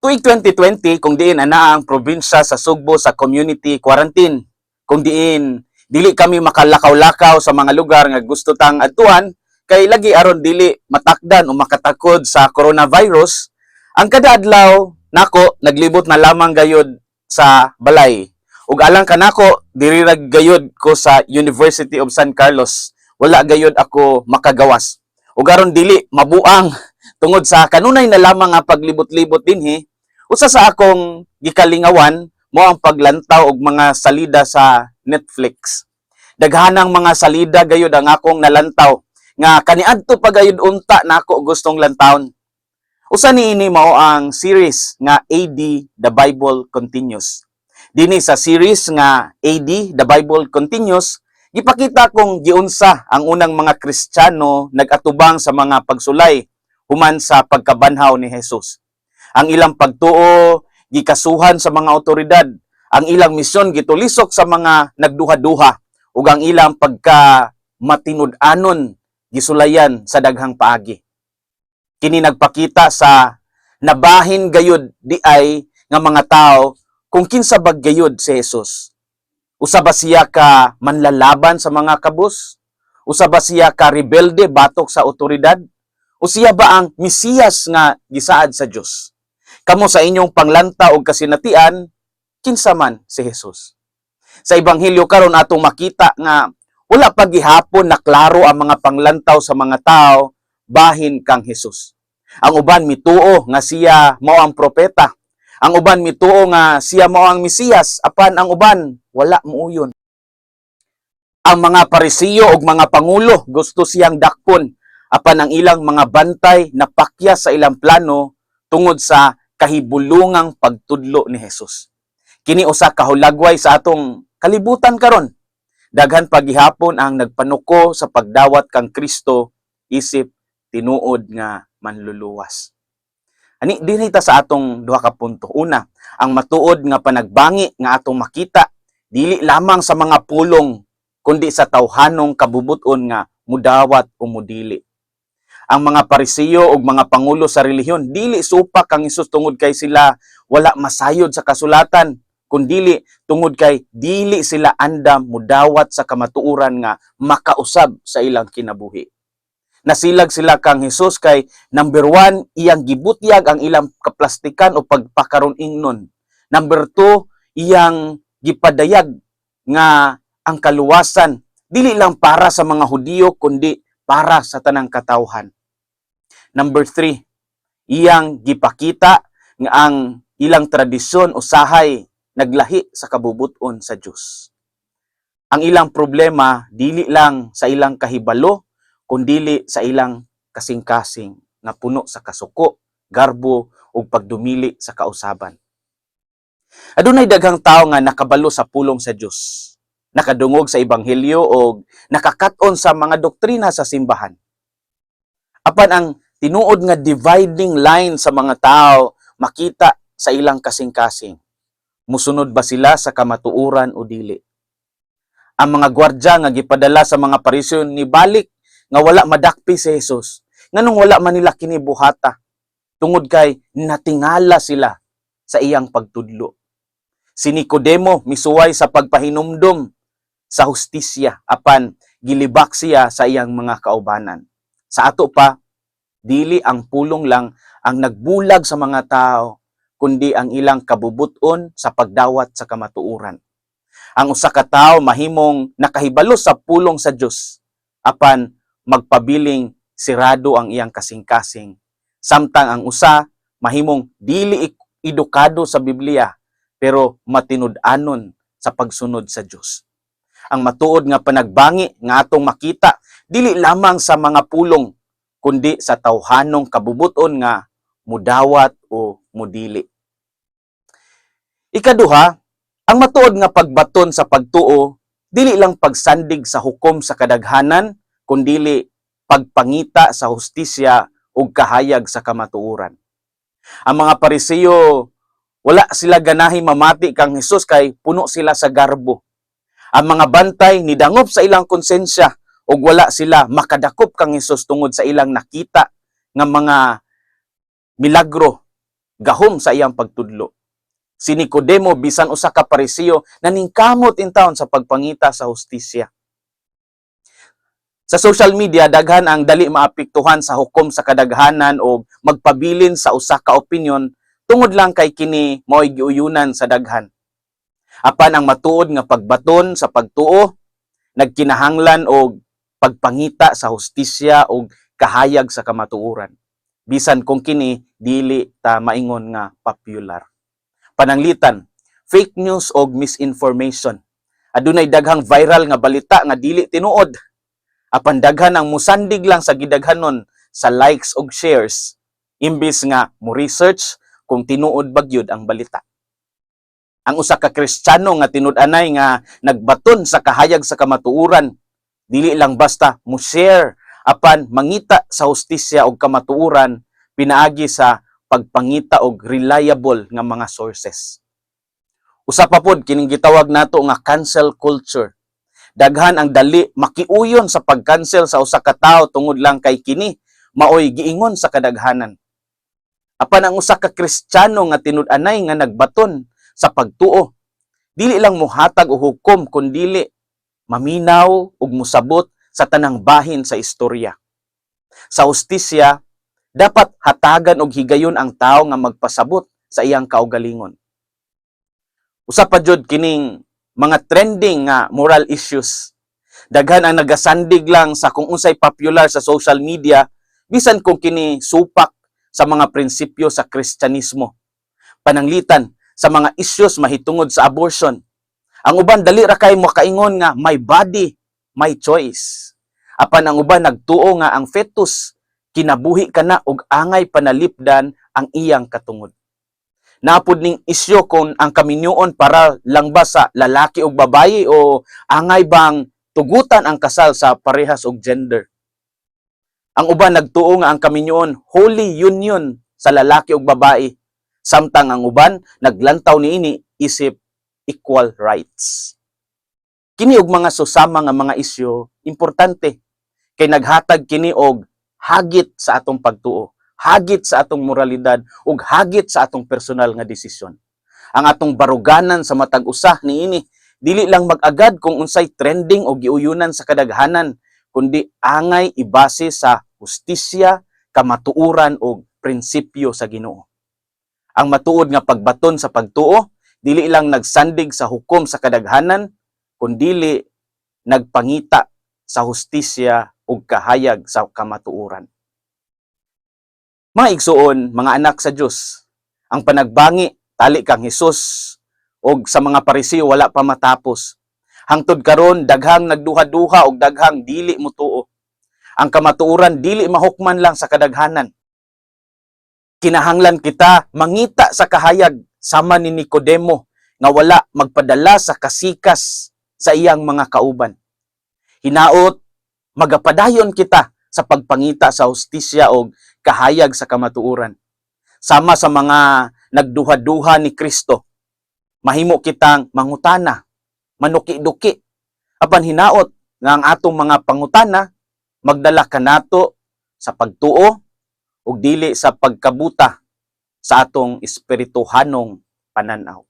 Tuig 2020, kung diin ana ang probinsya sa Sugbo sa community quarantine, kung diin dili kami makalakaw-lakaw sa mga lugar nga gusto tang adtuan, kay lagi aron dili matakdan o makatakod sa coronavirus, ang kada adlaw nako naglibot na lamang gayud sa balay. Ug alang kanako diri ra gayud ko sa University of San Carlos. Wala gayud ako makagawas. Ug aron dili mabuang tungod sa kanunay na lamang nga paglibot-libot dinhi, usa sa akong gikalingawan mo ang paglantaw og mga salida sa Netflix. Daghanang mga salida gayud ang akong nalantaw nga kaniadto pa gayud unta nako gustong lantawon. Usa niini mao ang series nga AD The Bible Continues. Dini sa series nga AD The Bible Continues, gipakita kong giunsa ang unang mga Kristiyano nagatubang sa mga pagsulay human sa pagkabanhaw ni Jesus. Ang ilang pagtuo gikasuhan sa mga otoridad, ang ilang misyon gitulisok sa mga nagduha-duha ug ang ilang pagka matinud-anon gisulayan sa daghang paagi. Kini nagpakita sa nabahin gayud di ay nga mga tao kung kinsa bag gayud si Jesus. Usa ba siya ka manlalaban sa mga kabus? Usa ba siya ka rebelde batok sa otoridad? O siya ba ang Mesiyas nga gisaad sa Dios? Kamo sa inyong panglanta og kasinatian, kinsa man si Jesus. Sa ebanghelyo karon atong makita nga wala pa gihapon na klaro ang mga panglantaw sa mga tao bahin kang Jesus. Ang uban mituo nga siya mao ang propeta. Ang uban mituo nga siya mao ang Mesiyas, apan ang uban wala muuyon. Ang mga parisiyo ug mga pangulo gusto siyang dakpon apan ang ilang mga bantay napakya sa ilang plano tungod sa kahibulungang pagtudlo ni Jesus. Kini usa ka hulagway sa atong kalibutan karon. Daghan pagihapon ang nagpanuko sa pagdawat kang Kristo isip tinuod nga manluluwas. Ani dinhi ta sa atong duha ka punto. Una, ang matuod nga panagbangi nga atong makita dili lamang sa mga pulong kundi sa tawhanong kabubuton nga mudawat o mudili. Ang mga parisiyo ug mga pangulo sa relihiyon dili supak kang Hesus tungod kay sila wala masayod sa kasulatan kundili tungod kay dili sila andam mudawat sa kamatuoran nga makausab sa ilang kinabuhi. Nasilag sila kang Hesus kay number one, iyang gibutyag ang ilang kaplastikan o pagpakaron ingnon. Number two, iyang gipadayag nga ang kaluwasan dili lang para sa mga Hudiyo kundi para sa tanang katawhan. Number three, iyang gipakita nga ang ilang tradisyon usahay naglahi sa kabubuton sa Dios. Ang ilang problema dili lang sa ilang kahibalo kundili sa ilang kasing-kasing nga puno sa kasuko, garbo ug pagdumili sa kausaban. Adunay daghang tawo nga nakabalo sa pulong sa Dios, nakadungog sa ebanghelyo o nakakat-on sa mga doktrina sa simbahan. Apan ang tinuod nga dividing line sa mga tao makita sa ilang kasing-kasing. Musunod ba sila sa kamatuuran o dili? Ang mga gwardya nga gipadala sa mga parisyon ni balik nga wala madakpi si Jesus. Nganong wala man nila kini buhata tungod kay natingala sila sa iyang pagtudlo. Si Nicodemo misuway sa pagpahinumdom sa hustisya apan gilibak siya sa iyang mga kaubanan. Sa ato pa dili ang pulong lang ang nagbulag sa mga tao kundi ang ilang kabubuton sa pagdawat sa kamatuuran. Ang usa ka tawo mahimong nakahibalo sa pulong sa Dios apan magpabiling sirado ang iyang kasing-kasing. Samtang ang usa mahimong dili edukado sa Biblia pero matinud-anon sa pagsunod sa Dios. Ang matuod nga panagbangi nga atong makita dili lamang sa mga pulong kundi sa tawhanong kabubuton nga mudawat o mudili. Ikaduha, ang matuod nga pagbaton sa pagtuo dili lang pagsandig sa hukom sa kadaghanan kundili pagpangita sa hustisya ug kahayag sa kamatuoran. Ang mga parisiyo wala sila ganahi mamati kang Hesus kay puno sila sa garbo. Ang mga bantay nidangop sa ilang konsensya ug wala sila makadakop kang Hesus tungod sa ilang nakita nga mga milagro gahom sa iyang pagtudlo. Si Nicodemo bisan usa ka parisiyo naningkamot in taon sa pagpangita sa hustisya. Sa social media daghan ang dali maapektuhan sa hukom sa kadaghanan o magpabilin sa usa ka opinyon tungod lang kay kini mao'y giuyunan sa daghan. Apan ang matuod nga pagbaton sa pagtuo nagkinahanglan og pagpangita sa hustisya o kahayag sa kamatuoran. Bisan kung kini dili ta maingon nga popular. Pananglitan, fake news o misinformation. Adunay daghang viral nga balita nga dili tinuod. Apan daghan ang musandig lang sa gidaghanon sa likes og shares imbis nga mo research kung tinuod ba gyud ang balita. Ang usa ka Kristiyano nga tinud-anay nga nagbaton sa kahayag sa kamatuoran dili lang basta mo share apan mangita sa hustisya og kamatuoran pinaagi sa pagpangita og reliable nga mga sources. Usa pa pod kining gitawag nato nga cancel culture. Daghan ang dali makiuyon sa pag-cancel sa usa ka tawo tungod lang kay kini maoy giingon sa kadaghanan. Apan ang usa ka Kristiyano nga tinud-anay nga nagbaton sa pagtuo dili lang mohatag og hukom kundili maminaw ug musabot sa tanang bahin sa istorya. Sa hustisya, dapat hatagan og higayon ang tao nga magpasabot sa iyang kaugalingon. Usa pa jud kining mga trending nga moral issues. Daghan ang nagasandig lang sa kung unsay popular sa social media bisan kung kini supak sa mga prinsipyo sa Kristyanismo. Pananglitan sa mga issues mahitungod sa abortion. Ang uban dali ra kay makaingon nga my body, my choice. Apan ang uban nagtuo nga ang fetus kinabuhi kana og angay panalipdan ang iyang katungod. Napod ning isyo kung ang kaminyoon para lang ba sa lalaki ug babayi o angay bang tugutan ang kasal sa parehas og gender. Ang uban nagtuo nga ang kaminyoon holy union sa lalaki ug babayi samtang ang uban naglantaw niini isip equal rights. Kini og mga susama nga mga isyo importante kay naghatag kini og hagit sa atong pagtuo, hagit sa atong moralidad ug hagit sa atong personal nga desisyon. Ang atong baruganan sa matag usa niini dili lang mag-agad kung unsay trending o giuyunan sa kadaghanan kundi angay ibase sa hustisya, kamatuoran ug prinsipyo sa Ginoo. Ang matuod nga pagbaton sa pagtuo dili lang nagsandig sa hukom sa kadaghanan kundili nagpangita sa hustisya ug kahayag sa kamatuoran. Mga igsuon, mga anak sa Dios, ang panagbangi tali kang Hesus ug sa mga parisiyo wala pa matapos. Hangtod karon daghang nagduha-duha og daghang dili mutuo. Ang kamatuoran dili mahukman lang sa kadaghanan. Kinahanglan kita mangita sa kahayag sama ni Nicodemo nga wala magpadala sa kasikas sa iyang mga kauban. Hinaot magapadayon kita sa pagpangita sa hustisya o kahayag sa kamatuoran. Sama sa mga nagduha-duha ni Kristo, mahimo kitang mangutana, manuki-duki. Apan hinaot nga ang atong mga pangutana magdala kanato sa pagtuo ug dili sa pagkabuta sa atong espirituhanong pananaw.